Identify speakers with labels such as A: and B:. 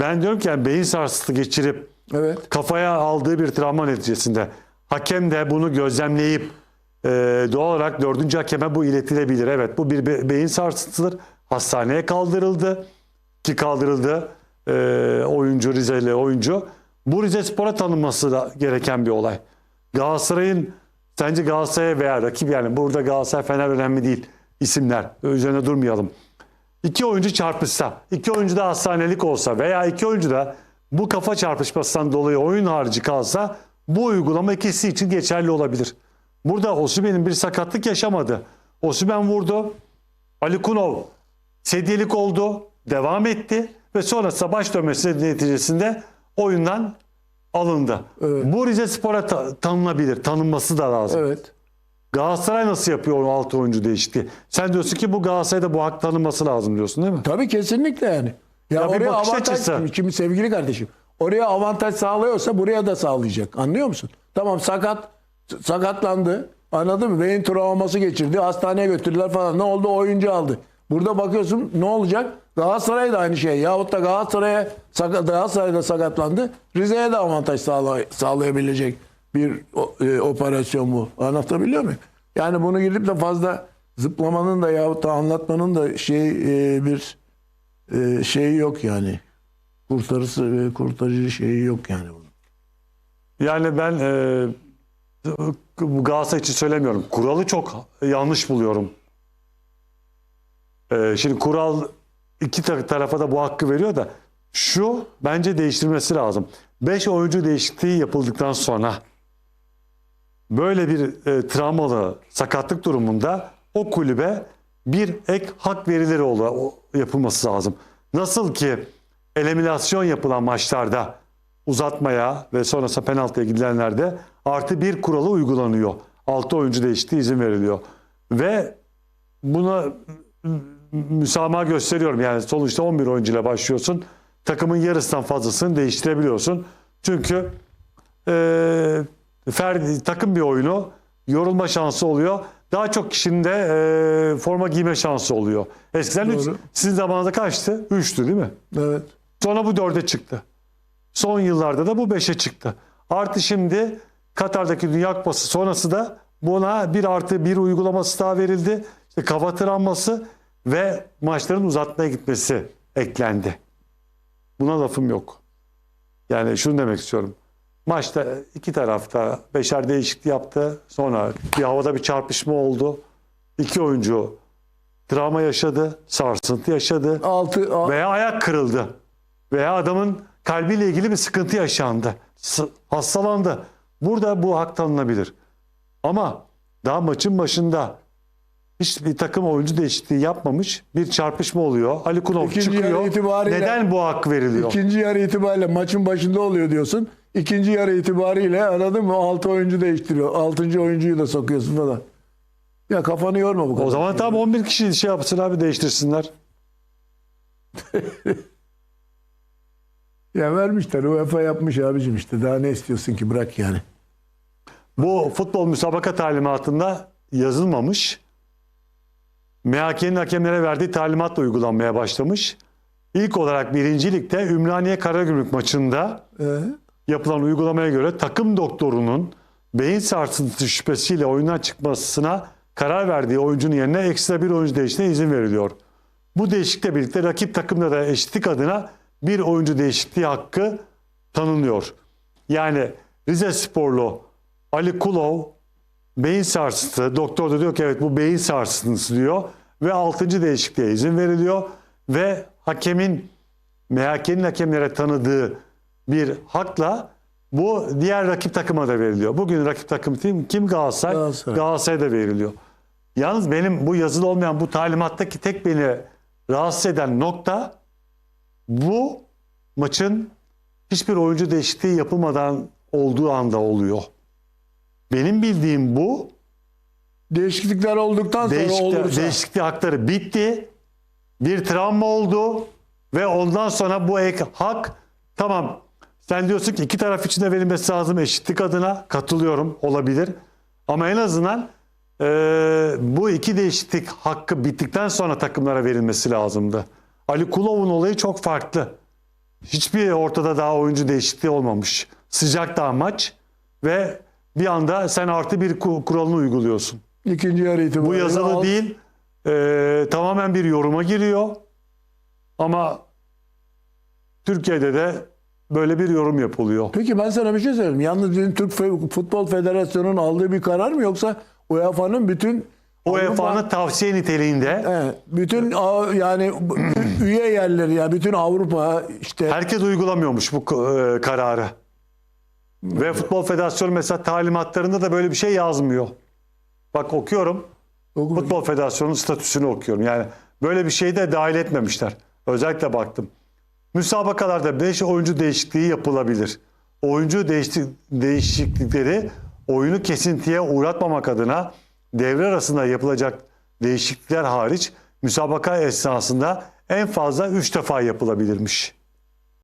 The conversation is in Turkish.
A: Ben diyorum ki yani beyin sarsıntısı geçirip
B: Evet.
A: kafaya aldığı bir travma neticesinde hakem de bunu gözlemleyip e, doğal olarak dördüncü hakeme bu iletilebilir. Evet bu bir be- beyin sarsıntısıdır. Hastaneye kaldırıldı ki kaldırıldı e, oyuncu Rizeli oyuncu. Bu Rize Spor'a tanınması da gereken bir olay. Galatasaray'ın sence Galatasaray'a veya rakip yani burada Galatasaray Fener önemli değil isimler üzerine durmayalım. İki oyuncu çarpışsa, iki oyuncu da hastanelik olsa veya iki oyuncu da bu kafa çarpışmasından dolayı oyun harici kalsa bu uygulama ikisi için geçerli olabilir. Burada Osimhen'in bir sakatlık yaşamadı. Osimhen vurdu. Ali Kunov sedyelik oldu. Devam etti. Ve sonrasında baş dönmesi neticesinde oyundan alındı.
B: Evet.
A: Bu Rize Spor'a ta- tanınabilir. Tanınması da lazım.
B: Evet.
A: Galatasaray nasıl yapıyor o altı oyuncu değişti? Sen diyorsun ki bu Galatasaray'da bu hak tanınması lazım diyorsun değil mi?
B: Tabii kesinlikle yani. Ya,
A: Ya
B: oraya
A: bakış
B: avantaj
A: açısı.
B: şimdi, sevgili kardeşim. Oraya avantaj sağlıyorsa buraya da sağlayacak. Anlıyor musun? Tamam sakat sakatlandı. Anladın mı? Beyin travması geçirdi. Hastaneye götürdüler falan. Ne oldu? Oyuncu aldı. Burada bakıyorsun ne olacak? Galatasaray da aynı şey. Yahut da Galatasaray'a sakat, Galatasaray'da sakatlandı. Rize'ye de avantaj sağlay- sağlayabilecek bir e, operasyon bu. Anlatabiliyor muyum? Yani bunu gidip de fazla zıplamanın da yahut da anlatmanın da şey e, bir e, şeyi yok yani. Kurtarısı ve kurtarıcı şeyi yok yani bunun.
A: Yani ben e, Galatasaray için söylemiyorum. Kuralı çok yanlış buluyorum. E, şimdi kural iki ta- tarafa da bu hakkı veriyor da şu bence değiştirmesi lazım. 5 oyuncu değişikliği yapıldıktan sonra böyle bir e, travmalı sakatlık durumunda o kulübe bir ek hak verileri o- yapılması lazım. Nasıl ki eliminasyon yapılan maçlarda uzatmaya ve sonrasında penaltıya gidilenlerde artı bir kuralı uygulanıyor. 6 oyuncu değişikliği izin veriliyor. Ve buna müsamaha gösteriyorum. Yani sonuçta 11 oyuncuyla başlıyorsun. Takımın yarısından fazlasını değiştirebiliyorsun. Çünkü e, fer, takım bir oyunu yorulma şansı oluyor. Daha çok kişinin de e, forma giyme şansı oluyor. Eskiden üç,
B: Doğru.
A: sizin zamanında kaçtı? 3'tü değil mi?
B: Evet.
A: Sonra bu 4'e çıktı. Son yıllarda da bu 5'e çıktı. Artı şimdi Katar'daki Dünya Kupası sonrası da buna bir artı bir uygulaması daha verildi. İşte kafa travması ve maçların uzatmaya gitmesi eklendi. Buna lafım yok. Yani şunu demek istiyorum. Maçta iki tarafta beşer değişiklik yaptı. Sonra bir havada bir çarpışma oldu. İki oyuncu travma yaşadı, sarsıntı yaşadı
B: Altı, a-
A: veya ayak kırıldı veya adamın kalbiyle ilgili bir sıkıntı yaşandı. Hastalandı. Burada bu hak tanınabilir. Ama daha maçın başında hiç bir takım oyuncu değişikliği yapmamış bir çarpışma oluyor. Ali Kunov
B: İkinci yarı
A: çıkıyor.
B: itibariyle-
A: Neden bu hak veriliyor?
B: ikinci yarı itibariyle maçın başında oluyor diyorsun. İkinci yarı itibariyle anladın mı? Altı oyuncu değiştiriyor. Altıncı oyuncuyu da sokuyorsun falan. Ya kafanı yorma bu kadar.
A: O zaman tam 11 kişi şey yapsın abi değiştirsinler.
B: Ya vermişler. UEFA yapmış abicim işte. Daha ne istiyorsun ki? Bırak yani.
A: Bu futbol müsabaka talimatında yazılmamış. MHK'nin hakemlere verdiği talimatla uygulanmaya başlamış. İlk olarak birinci ligde Ümraniye Karagümrük maçında
B: Ee,
A: yapılan uygulamaya göre takım doktorunun beyin sarsıntısı şüphesiyle oyundan çıkmasına karar verdiği oyuncunun yerine ekstra bir oyuncu değişikliğine izin veriliyor. Bu değişiklikle birlikte rakip takımda da eşitlik adına bir oyuncu değişikliği hakkı tanınıyor. Yani Rize Sporlu Ali Kulov beyin sarsıntısı, doktor da diyor ki evet bu beyin sarsıntısı diyor ve 6. değişikliğe izin veriliyor ve hakemin MHK'nin hakemlere tanıdığı bir hakla bu diğer rakip takıma da veriliyor. Bugün rakip takım kim? Kim Galatasaray?
B: Galatasaray.
A: Galatasaray'a da veriliyor. Yalnız benim bu yazılı olmayan bu talimattaki tek beni rahatsız eden nokta bu maçın hiçbir oyuncu değişikliği yapılmadan olduğu anda oluyor. Benim bildiğim bu.
B: değişiklikler olduktan sonra
A: Değişiklik,
B: olursa.
A: değişiklik hakları bitti. Bir travma oldu ve ondan sonra bu ek hak tamam sen diyorsun ki iki taraf için de verilmesi lazım eşitlik adına katılıyorum olabilir. Ama en azından e, bu iki değişiklik hakkı bittikten sonra takımlara verilmesi lazımdı. Ali Kulov'un olayı çok farklı. Hiçbir ortada daha oyuncu değişikliği olmamış. Sıcak daha maç ve bir anda sen artı bir ku- kuralını uyguluyorsun.
B: İkinci yarı itibariyle.
A: Bu yazılı
B: al-
A: değil. Ee, tamamen bir yoruma giriyor. Ama Türkiye'de de böyle bir yorum yapılıyor.
B: Peki ben sana bir şey söyleyeyim. Yalnız bizim Türk Futbol Federasyonu'nun aldığı bir karar mı yoksa UEFA'nın bütün
A: UEFA'nın tavsiye niteliğinde
B: Evet, bütün yani üye yerleri ya bütün Avrupa işte
A: herkes uygulamıyormuş bu e, kararı. Ve Futbol Federasyonu mesela talimatlarında da böyle bir şey yazmıyor. Bak okuyorum. Futbol Federasyonu'nun statüsünü okuyorum. Yani böyle bir şeyi de dahil etmemişler. Özellikle baktım. Müsabakalarda 5 oyuncu değişikliği yapılabilir. Oyuncu değişiklikleri oyunu kesintiye uğratmamak adına devre arasında yapılacak değişiklikler hariç müsabaka esnasında en fazla 3 defa yapılabilirmiş.